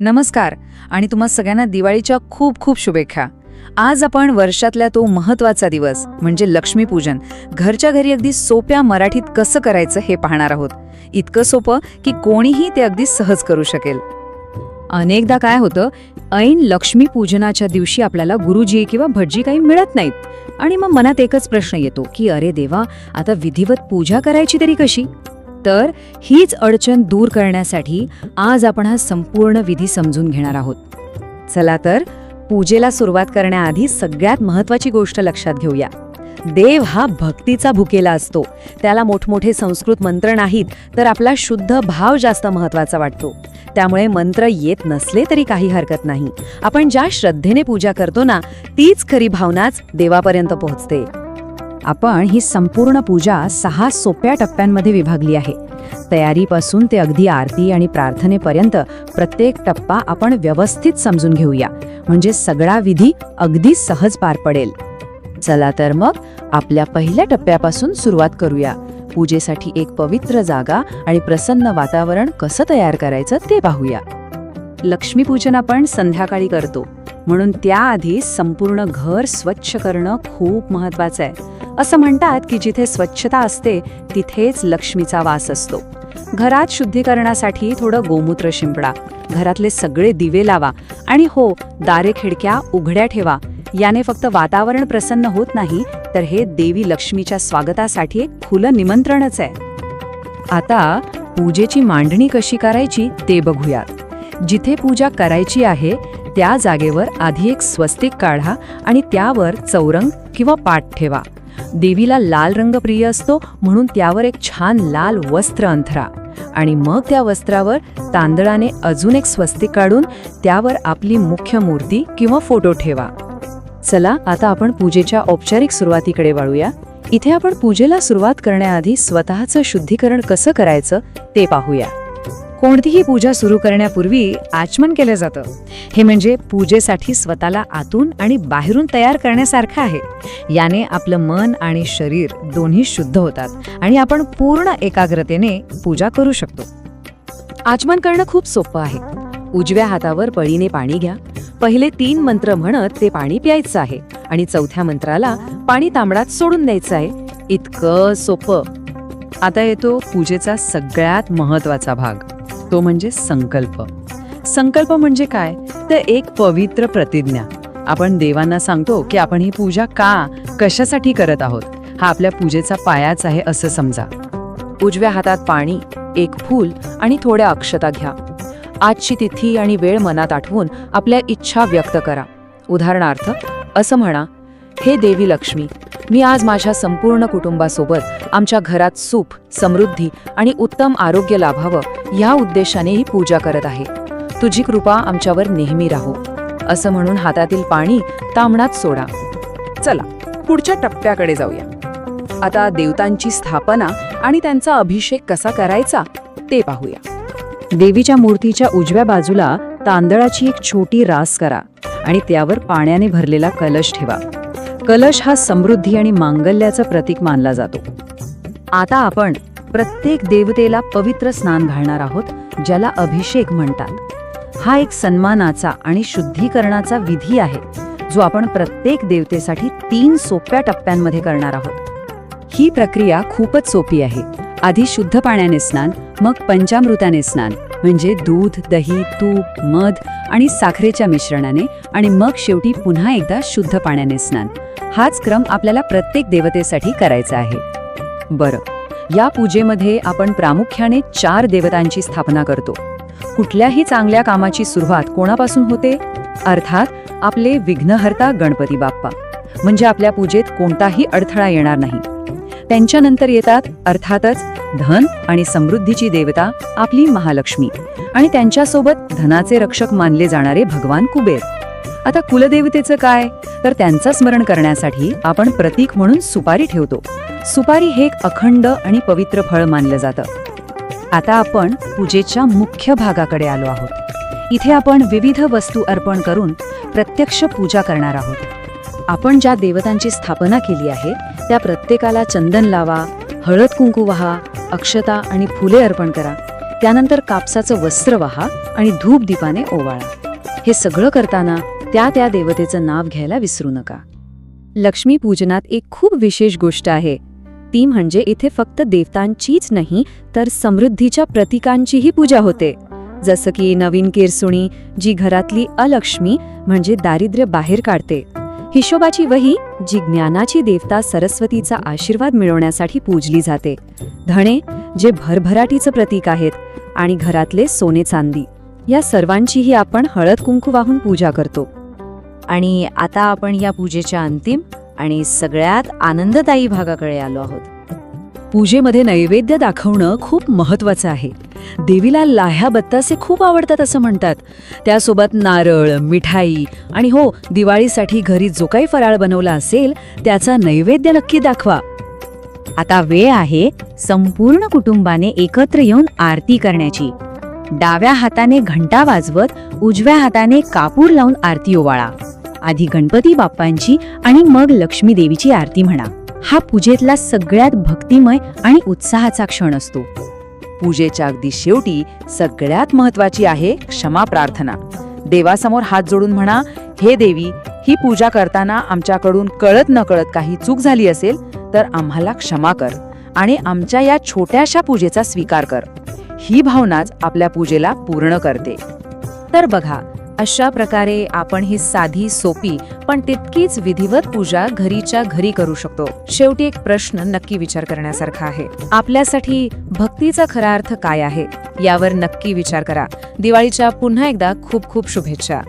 नमस्कार आणि तुम्हा सगळ्यांना दिवाळीच्या खूप खूप शुभेच्छा. आज आपण वर्षातल्या तो महत्त्वाचा दिवस म्हणजे लक्ष्मीपूजन. घरच्या घरी अगदी सोप्या मराठीत कसं करायचं हे पाहणार आहोत. इतकं सोपं की कोणीही ते अगदी सहज करू शकेल. अनेकदा काय होतं ऐन लक्ष्मीपूजनाच्या दिवशी आपल्याला गुरुजी किंवा भटजी काही मिळत नाहीत. आणि मग मनात एकच प्रश्न येतो की अरे देवा आता विधिवत पूजा करायची तरी कशी? तर हीच अडचण दूर करण्यासाठी आज आपण हा संपूर्ण विधी समजून घेणार आहोत. चला तर पूजेला सुरुवात करण्याआधी सगळ्यात महत्वाची गोष्ट लक्षात घेऊया. देव हा भक्तीचा भुकेला असतो. त्याला मोठमोठे संस्कृत मंत्र नाहीत तर आपला शुद्ध भाव जास्त महत्त्वाचा वाटतो. त्यामुळे मंत्र येत नसले तरी काही हरकत नाही. आपण ज्या श्रद्धेने पूजा करतो ना तीच खरी भावनाच देवापर्यंत पोहोचते. आपण ही संपूर्ण पूजा सहा सोप्या टप्प्यांमध्ये विभागली आहे. तयारीपासून ते अगदी आरती आणि प्रार्थनेपर्यंत प्रत्येक टप्पा आपण व्यवस्थित समजून घेऊया. म्हणजे सगळा विधी अगदी सहज पार पडेल. चला तर मग आपल्या पहिल्या टप्प्यापासून सुरुवात करूया. पूजेसाठी एक पवित्र जागा आणि प्रसन्न वातावरण कसं तयार करायचं ते पाहूया. लक्ष्मीपूजन आपण संध्याकाळी करतो. म्हणून त्याआधी संपूर्ण घर स्वच्छ करणं खूप महत्वाचं आहे. असं म्हणतात की जिथे स्वच्छता असते तिथेच लक्ष्मीचा वास असतो. घरात शुद्धीकरणासाठी थोडं गोमूत्र शिंपडा. घरातले सगळे दिवे लावा. आणि हो दारे खिडक्या उघड्या ठेवा. याने फक्त वातावरण प्रसन्न होत नाही तर हे देवी लक्ष्मीच्या स्वागतासाठी एक खुलं निमंत्रणच आहे. आता पूजेची मांडणी कशी करायची ते बघूयात. जिथे पूजा करायची आहे त्या जागेवर आधी एक स्वस्तिक काढा आणि त्यावर चौरंग किंवा पाठ ठेवा. देवीला लाल रंग प्रिय असतो म्हणून त्यावर एक छान लाल वस्त्र अंथरा. आणि मग त्या वस्त्रावर तांदळाने अजून एक स्वस्तिक काढून त्यावर आपली मुख्य मूर्ती किंवा फोटो ठेवा. चला आता आपण पूजेच्या औपचारिक सुरुवातीकडे वळूया. इथे आपण पूजेला सुरुवात करण्याआधी स्वतःचं शुद्धीकरण कसं करायचं ते पाहूया. कोणतीही पूजा सुरू करण्यापूर्वी आचमन केलं जातं. हे म्हणजे पूजेसाठी स्वतःला आतून आणि बाहेरून तयार करण्यासारखं आहे. याने आपलं मन आणि शरीर दोन्ही शुद्ध होतात आणि आपण पूर्ण एकाग्रतेने पूजा करू शकतो. आचमन करणं खूप सोपं आहे. उजव्या हातावर पळीने पाणी घ्या. पहिले तीन मंत्र म्हणत ते पाणी प्यायचं आहे आणि चौथ्या मंत्राला पाणी तांबडात सोडून द्यायचं आहे. इतकं सोपं. आता येतो पूजेचा सगळ्यात महत्त्वाचा भाग. तो म्हणजे संकल्प. संकल्प म्हणजे काय? तर एक पवित्र प्रतिज्ञा. आपण देवांना सांगतो की आपण ही पूजा का कशासाठी करत आहोत? हा आपल्या पूजेचा पायाच आहे असं समजा. उजव्या हातात पाणी एक फूल आणि थोड्या अक्षता घ्या. आजची तिथी आणि वेळ मनात आठवून आपल्या इच्छा व्यक्त करा. उदाहरणार्थ असं म्हणा हे देवी लक्ष्मी मी आज माझ्या संपूर्ण कुटुंबासोबत आमच्या घरात सुख समृद्धी आणि उत्तम आरोग्य लाभावं या उद्देशाने ही पूजा करत आहे. तुझी कृपा आमच्यावर नेहमी राहो. असं म्हणून हातातील पाणी तांबणात सोडा. चला पुढच्या टप्प्याकडे जाऊया. आता देवतांची स्थापना आणि त्यांचा अभिषेक कसा करायचा ते पाहूया. देवीच्या मूर्तीच्या उजव्या बाजूला तांदळाची एक छोटी रास करा आणि त्यावर पाण्याने भरलेला कलश ठेवा. कलश हा समृद्धी आणि मांगल्याचं प्रतीक मानला जातो. आता आपण प्रत्येक देवतेला पवित्र स्नान घालणार आहोत ज्याला अभिषेक म्हणतात. हा एक सन्मानाचा आणि शुद्धीकरणाचा विधी आहे जो आपण प्रत्येक देवतेसाठी तीन सोप्या टप्प्यांमध्ये करणार आहोत. ही प्रक्रिया खूपच सोपी आहे. आधी शुद्ध पाण्याने स्नान मग पंचामृताने स्नान. म्हणजे दूध दही तूप मध आणि साखरेच्या मिश्रणाने आणि मग शेवटी पुन्हा एकदा शुद्ध पाण्याने स्नान. हाच क्रम आपल्याला प्रत्येक देवतेसाठी करायचा आहे. बरं या पूजेमध्ये आपण प्रामुख्याने चार देवतांची स्थापना करतो. कुठल्याही चांगल्या कामाची सुरुवात कोणापासून होते? अर्थात आपले विघ्नहर्ता गणपती बाप्पा. म्हणजे आपल्या पूजेत कोणताही अडथळा येणार नाही. त्यांच्यानंतर येतात अर्थातच धन आणि समृद्धीची देवता आपली महालक्ष्मी. आणि त्यांच्यासोबत धनाचे रक्षक मानले जाणारे भगवान कुबेर. आता कुलदेवतेचं काय? तर त्यांचं स्मरण करण्यासाठी आपण प्रतीक म्हणून सुपारी ठेवतो. सुपारी हे एक अखंड आणि पवित्र फळ मानलं जातं. आता आपण पूजेच्या मुख्य भागाकडे आलो आहोत. इथे आपण विविध वस्तू अर्पण करून प्रत्यक्ष पूजा करणार आहोत. आपण ज्या देवतांची स्थापना केली आहे त्या प्रत्येकाला चंदन लावा हळद कुंकू वहा अक्षता आणि फुले अर्पण करा. त्यानंतर कापसाचं वस्त्र वहा आणि धूप दीपाने ओवाळा. हे सगळं करताना त्या त्या देवतेचं नाव घ्यायला विसरू नका. लक्ष्मी पूजनात एक खूप विशेष गोष्ट आहे. ती म्हणजे इथे फक्त देवतांचीच नाही तर समृद्धीच्या प्रतीकांचीही पूजा होते. जसं की नवीन केरसुणी जी घरातली अलक्ष्मी म्हणजे दारिद्र्य बाहेर काढते. हिशोबाची वही जी ज्ञानाची देवता सरस्वतीचा आशीर्वाद मिळवण्यासाठी पूजली जाते. धणे जे भरभराटीचं प्रतीक आहेत आणि घरातले सोने चांदी. या सर्वांचीही आपण हळद कुंकू वाहून पूजा करतो. आणि आता आपण या पूजेच्या अंतिम आणि सगळ्यात आनंददायी भागाकडे आलो आहोत. पूजेमध्ये नैवेद्य दाखवणं खूप महत्वाचं आहे. देवीला लाह्या बत्तासे खूप आवडतात असं म्हणतात. त्यासोबत नारळ मिठाई आणि हो दिवाळीसाठी घरी जो काही फराळ बनवला असेल त्याचा नैवेद्य नक्की दाखवा. आता वेळ आहे संपूर्ण कुटुंबाने एकत्र येऊन आरती करण्याची. डाव्या हाताने घंटा वाजवत उजव्या हाताने कापूर लावून आरती ओवाळा. आधी गणपती बाप्पांची आणि मग लक्ष्मी देवीची आरती म्हणा. हा पूजेतला सगळ्यात भक्तिमय आणि उत्साहाचा क्षण असतो. पूजेच्या अगदी शेवटी सगळ्यात महत्वाची आहे क्षमा प्रार्थना. देवासमोर हात जोडून म्हणा हे देवी ही पूजा करताना आमच्याकडून कळत न कळत काही चूक झाली असेल तर आम्हाला क्षमा कर आणि आमच्या या छोट्याशा पूजेचा स्वीकार कर. ही भावनाच आपल्या पूजेला पूर्ण करते. तर बघा अशा प्रकारे आपण ही साधी सोपी पण तितकीच विधिवत पूजा घरीच्या घरी करू शकतो. शेवटी एक प्रश्न नक्की विचार करण्यासारखा आहे. आपल्यासाठी भक्तीचा खरा अर्थ काय आहे? यावर नक्की विचार करा. दिवाळीच्या पुन्हा एकदा खूप खूप शुभेच्छा.